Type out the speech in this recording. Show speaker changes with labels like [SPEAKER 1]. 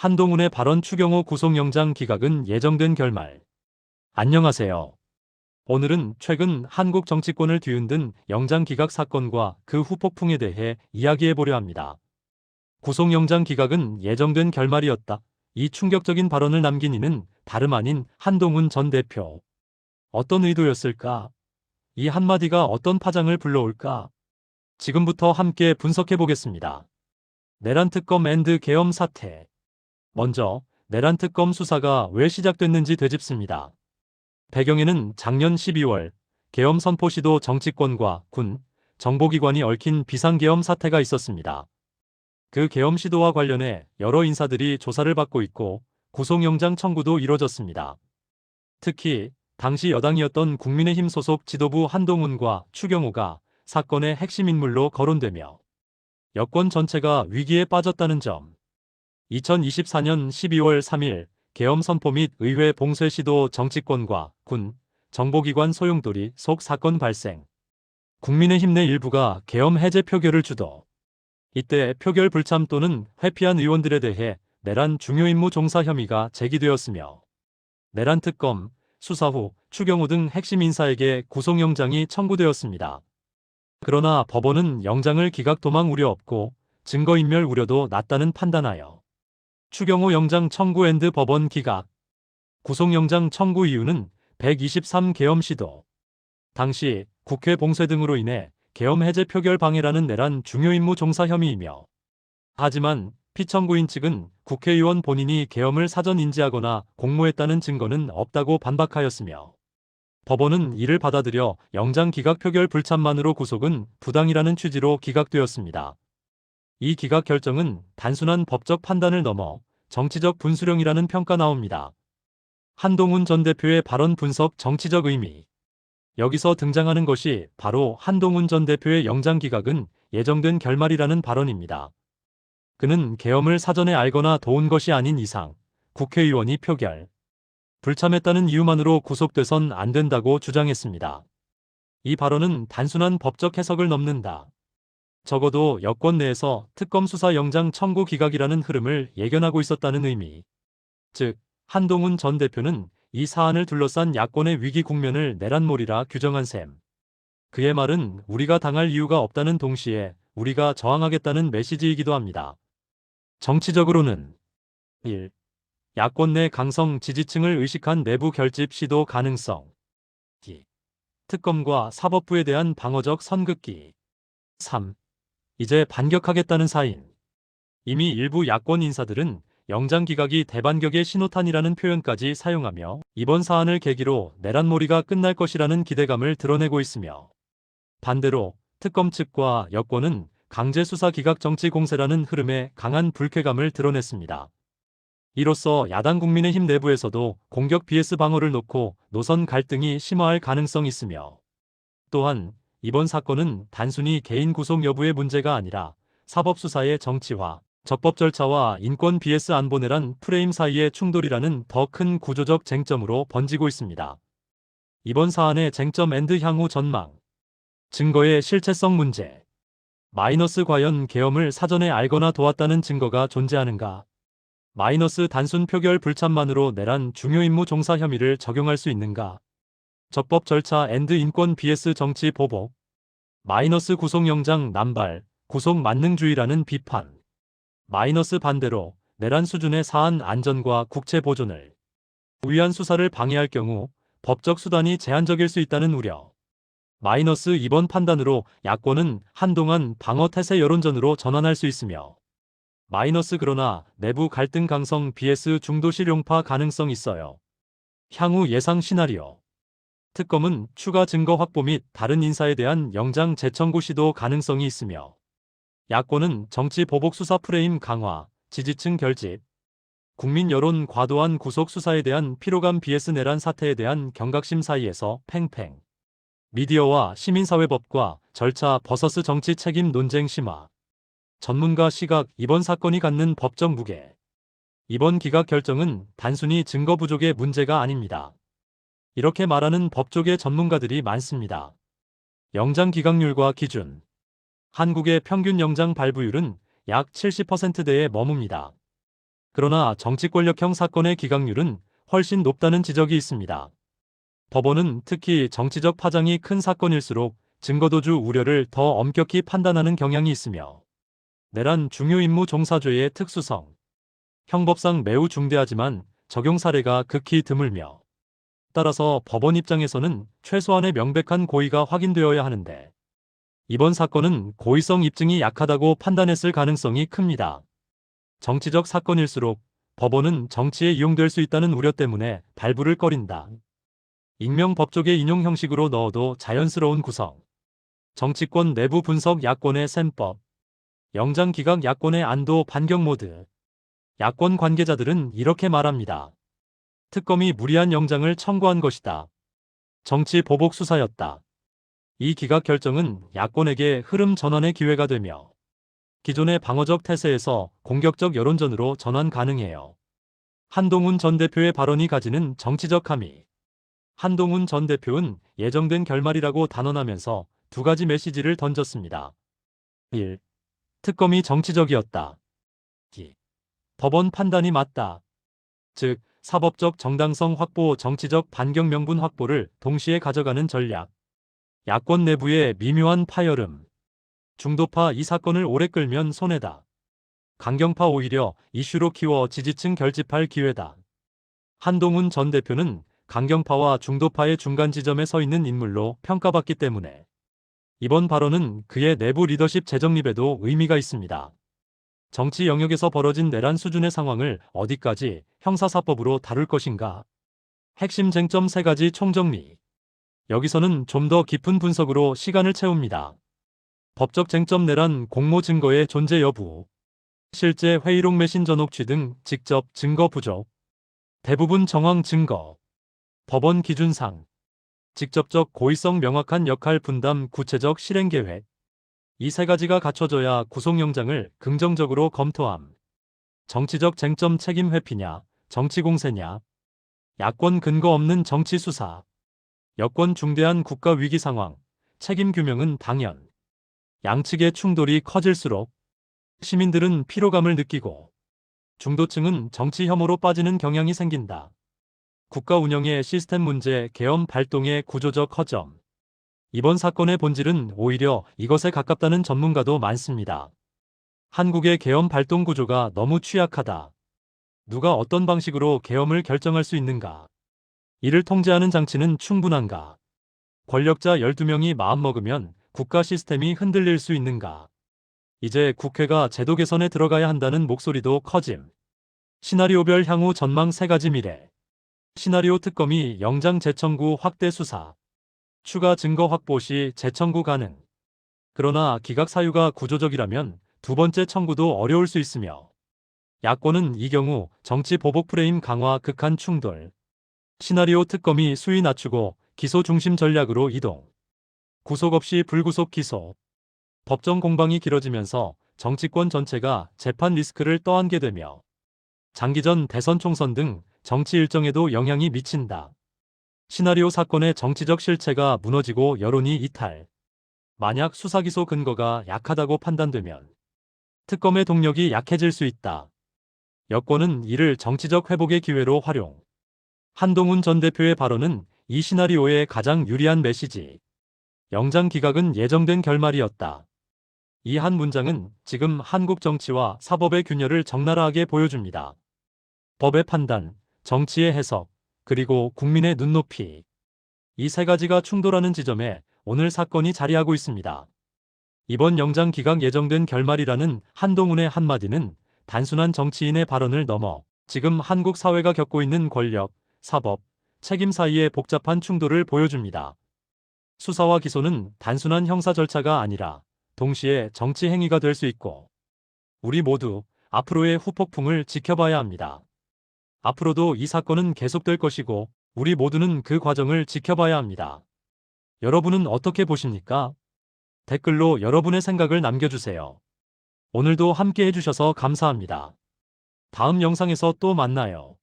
[SPEAKER 1] 한동훈의 발언 추경호 구속영장 기각은 예정된 결말. 안녕하세요. 오늘은 최근 한국 정치권을 뒤흔든 영장 기각 사건과 그 후폭풍에 대해 이야기해 보려 합니다. 구속영장 기각은 예정된 결말이었다. 이 충격적인 발언을 남긴 이는 다름 아닌 한동훈 전 대표. 어떤 의도였을까? 이 한마디가 어떤 파장을 불러올까? 지금부터 함께 분석해 보겠습니다. 내란 특검 앤드 계엄 사태. 먼저 내란 특검 수사가 왜 시작됐는지 되짚습니다. 배경에는 작년 12월 계엄 선포 시도 정치권과 군, 정보기관이 얽힌 비상계엄 사태가 있었습니다. 그 계엄 시도와 관련해 여러 인사들이 조사를 받고 있고 구속영장 청구도 이뤄졌습니다. 특히 당시 여당이었던 국민의힘 소속 지도부 한동훈과 추경호가 사건의 핵심 인물로 거론되며 여권 전체가 위기에 빠졌다는 점. 2024년 12월 3일 계엄 선포 및 의회 봉쇄 시도 정치권과 군, 정보기관 소용돌이 속 사건 발생. 국민의힘 내 일부가 계엄 해제 표결을 주도. 이때 표결 불참 또는 회피한 의원들에 대해 내란 중요 임무 종사 혐의가 제기되었으며 내란 특검, 수사 후 추경호 등 핵심 인사에게 구속영장이 청구되었습니다. 그러나 법원은 영장을 기각 도망 우려 없고 증거인멸 우려도 낮다는 판단하여 추경호 영장 청구 앤드 법원 기각 구속영장 청구 이유는 123 계엄 시도 당시 국회 봉쇄 등으로 인해 계엄 해제 표결 방해라는 내란 중요 임무 종사 혐의이며 하지만 피청구인 측은 국회의원 본인이 계엄을 사전 인지하거나 공모했다는 증거는 없다고 반박하였으며 법원은 이를 받아들여 영장 기각 표결 불참만으로 구속은 부당이라는 취지로 기각되었습니다. 이 기각 결정은 단순한 법적 판단을 넘어 정치적 분수령이라는 평가 나옵니다. 한동훈 전 대표의 발언 분석 정치적 의미 여기서 등장하는 것이 바로 한동훈 전 대표의 영장 기각은 예정된 결말이라는 발언입니다. 그는 계엄을 사전에 알거나 도운 것이 아닌 이상 국회의원이 표결, 불참했다는 이유만으로 구속돼선 안 된다고 주장했습니다. 이 발언은 단순한 법적 해석을 넘는다. 적어도 여권 내에서 특검 수사 영장 청구 기각이라는 흐름을 예견하고 있었다는 의미. 즉, 한동훈 전 대표는 이 사안을 둘러싼 야권의 위기 국면을 내란몰이라 규정한 셈. 그의 말은 우리가 당할 이유가 없다는 동시에 우리가 저항하겠다는 메시지이기도 합니다. 정치적으로는 1. 야권 내 강성 지지층을 의식한 내부 결집 시도 가능성 2. 특검과 사법부에 대한 방어적 선긋기 3. 이제 반격하겠다는 사인 이미 일부 야권 인사들은 영장 기각이 대반격의 신호탄이라는 표현까지 사용하며 이번 사안을 계기로 내란몰이가 끝날 것이라는 기대감을 드러내고 있으며 반대로 특검 측과 여권은 강제 수사 기각 정치 공세라는 흐름에 강한 불쾌감을 드러냈습니다. 이로써 야당 국민의힘 내부에서도 공격 BS 방어를 놓고 노선 갈등이 심화할 가능성이 있으며 또한 이번 사건은 단순히 개인 구속 여부의 문제가 아니라 사법수사의 정치화, 적법 절차와 인권 BS 안보내란 프레임 사이의 충돌이라는 더 큰 구조적 쟁점으로 번지고 있습니다. 이번 사안의 쟁점 앤드 향후 전망, 증거의 실체성 문제, 마이너스 과연 계엄을 사전에 알거나 도왔다는 증거가 존재하는가? 마이너스 단순 표결 불참만으로 내란 중요 임무 종사 혐의를 적용할 수 있는가? 적법 절차 앤드 인권 BS 정치 보복. 마이너스 구속영장 남발, 구속 만능주의라는 비판. 마이너스 반대로 내란 수준의 사안 안전과 국채 보존을 위한 수사를 방해할 경우 법적 수단이 제한적일 수 있다는 우려. 마이너스 이번 판단으로 야권은 한동안 방어 태세 여론전으로 전환할 수 있으며 마이너스 그러나 내부 갈등 강성 BS 중도 실용파 가능성 있어요. 향후 예상 시나리오 특검은 추가 증거 확보 및 다른 인사에 대한 영장 재청구 시도 가능성이 있으며 야권은 정치 보복 수사 프레임 강화, 지지층 결집, 국민 여론 과도한 구속 수사에 대한 피로감 BS 내란 사태에 대한 경각심 사이에서 팽팽 미디어와 시민사회법과 절차 버서스 정치 책임 논쟁 심화. 전문가 시각 이번 사건이 갖는 법적 무게. 이번 기각 결정은 단순히 증거 부족의 문제가 아닙니다. 이렇게 말하는 법조계 전문가들이 많습니다. 영장 기각률과 기준. 한국의 평균 영장 발부율은 약 70%대에 머뭅니다. 그러나 정치 권력형 사건의 기각률은 훨씬 높다는 지적이 있습니다. 법원은 특히 정치적 파장이 큰 사건일수록 증거도주 우려를 더 엄격히 판단하는 경향이 있으며 내란 중요 임무 종사죄의 특수성, 형법상 매우 중대하지만 적용 사례가 극히 드물며 따라서 법원 입장에서는 최소한의 명백한 고의가 확인되어야 하는데 이번 사건은 고의성 입증이 약하다고 판단했을 가능성이 큽니다. 정치적 사건일수록 법원은 정치에 이용될 수 있다는 우려 때문에 발부를 꺼린다. 익명 법조계 인용 형식으로 넣어도 자연스러운 구성. 정치권 내부 분석 야권의 셈법. 영장 기각 야권의 안도 반경 모드. 야권 관계자들은 이렇게 말합니다. 특검이 무리한 영장을 청구한 것이다. 정치 보복 수사였다. 이 기각 결정은 야권에게 흐름 전환의 기회가 되며 기존의 방어적 태세에서 공격적 여론전으로 전환 가능해요. 한동훈 전 대표의 발언이 가지는 정치적 함의. 한동훈 전 대표는 예정된 결말이라고 단언하면서 두 가지 메시지를 던졌습니다. 1. 특검이 정치적이었다. 2. 법원 판단이 맞다. 즉, 사법적 정당성 확보, 정치적 반경 명분 확보를 동시에 가져가는 전략. 야권 내부의 미묘한 파열음. 중도파 이 사건을 오래 끌면 손해다. 강경파 오히려 이슈로 키워 지지층 결집할 기회다. 한동훈 전 대표는 강경파와 중도파의 중간 지점에 서 있는 인물로 평가받기 때문에 이번 발언은 그의 내부 리더십 재정립에도 의미가 있습니다. 정치 영역에서 벌어진 내란 수준의 상황을 어디까지 형사사법으로 다룰 것인가? 핵심 쟁점 세 가지 총정리. 여기서는 좀 더 깊은 분석으로 시간을 채웁니다. 법적 쟁점 내란 공모 증거의 존재 여부, 실제 회의록 메신저 녹취 등 직접 증거 부족, 대부분 정황 증거, 법원 기준상, 직접적 고의성 명확한 역할 분담 구체적 실행 계획, 이 세 가지가 갖춰져야 구속영장을 긍정적으로 검토함. 정치적 쟁점 책임 회피냐, 정치 공세냐, 야권 근거 없는 정치 수사, 여권 중대한 국가 위기 상황, 책임 규명은 당연. 양측의 충돌이 커질수록 시민들은 피로감을 느끼고 중도층은 정치 혐오로 빠지는 경향이 생긴다. 국가 운영의 시스템 문제, 계엄 발동의 구조적 허점. 이번 사건의 본질은 오히려 이것에 가깝다는 전문가도 많습니다. 한국의 계엄 발동 구조가 너무 취약하다. 누가 어떤 방식으로 계엄을 결정할 수 있는가? 이를 통제하는 장치는 충분한가? 권력자 12명이 마음먹으면 국가 시스템이 흔들릴 수 있는가? 이제 국회가 제도 개선에 들어가야 한다는 목소리도 커짐. 시나리오별 향후 전망 세 가지 미래. 시나리오 특검이 영장 재청구 확대 수사. 추가 증거 확보 시 재청구 가능. 그러나 기각 사유가 구조적이라면 두 번째 청구도 어려울 수 있으며 야권은 이 경우 정치 보복 프레임 강화 극한 충돌. 시나리오 특검이 수위 낮추고 기소 중심 전략으로 이동. 구속 없이 불구속 기소. 법정 공방이 길어지면서 정치권 전체가 재판 리스크를 떠안게 되며 장기전 대선 총선 등 정치 일정에도 영향이 미친다. 시나리오 사건의 정치적 실체가 무너지고 여론이 이탈. 만약 수사기소 근거가 약하다고 판단되면 특검의 동력이 약해질 수 있다. 여권은 이를 정치적 회복의 기회로 활용. 한동훈 전 대표의 발언은 이 시나리오의 가장 유리한 메시지. 영장 기각은 예정된 결말이었다. 이 한 문장은 지금 한국 정치와 사법의 균열을 적나라하게 보여줍니다. 법의 판단, 정치의 해석, 그리고 국민의 눈높이. 이 세 가지가 충돌하는 지점에 오늘 사건이 자리하고 있습니다. 이번 영장 기각 예정된 결말이라는 한동훈의 한마디는 단순한 정치인의 발언을 넘어 지금 한국 사회가 겪고 있는 권력, 사법, 책임 사이의 복잡한 충돌을 보여줍니다. 수사와 기소는 단순한 형사 절차가 아니라 동시에 정치 행위가 될 수 있고 우리 모두 앞으로의 후폭풍을 지켜봐야 합니다. 앞으로도 이 사건은 계속될 것이고 우리 모두는 그 과정을 지켜봐야 합니다. 여러분은 어떻게 보십니까? 댓글로 여러분의 생각을 남겨주세요. 오늘도 함께 해주셔서 감사합니다. 다음 영상에서 또 만나요.